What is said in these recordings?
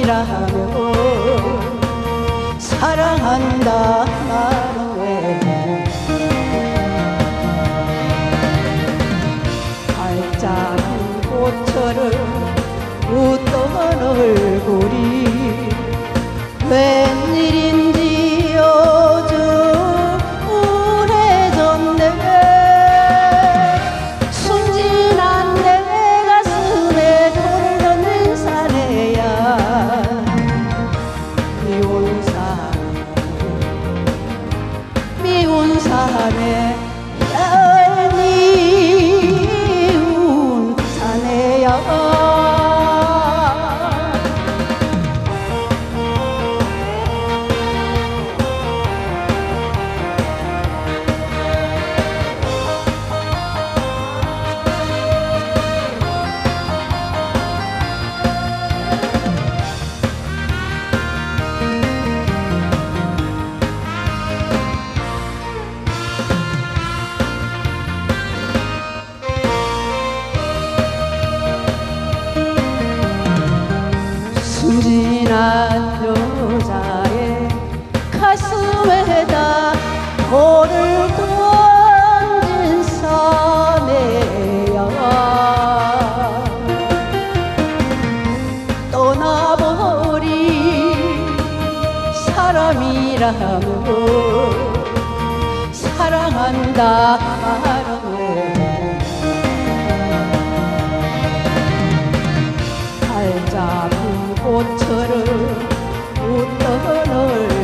사람이라면 사랑한다 미운 사람이라면 사랑한다 말하네 발잡은 꽃처럼 웃던 얼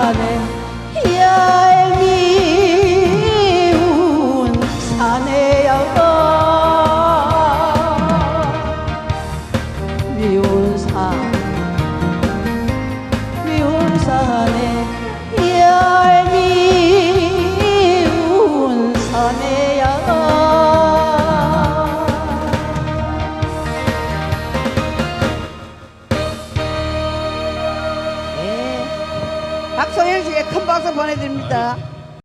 사내 얄미운 사내야 미운 사내 미운 사내 박소영 씨의 큰 박수 보내드립니다.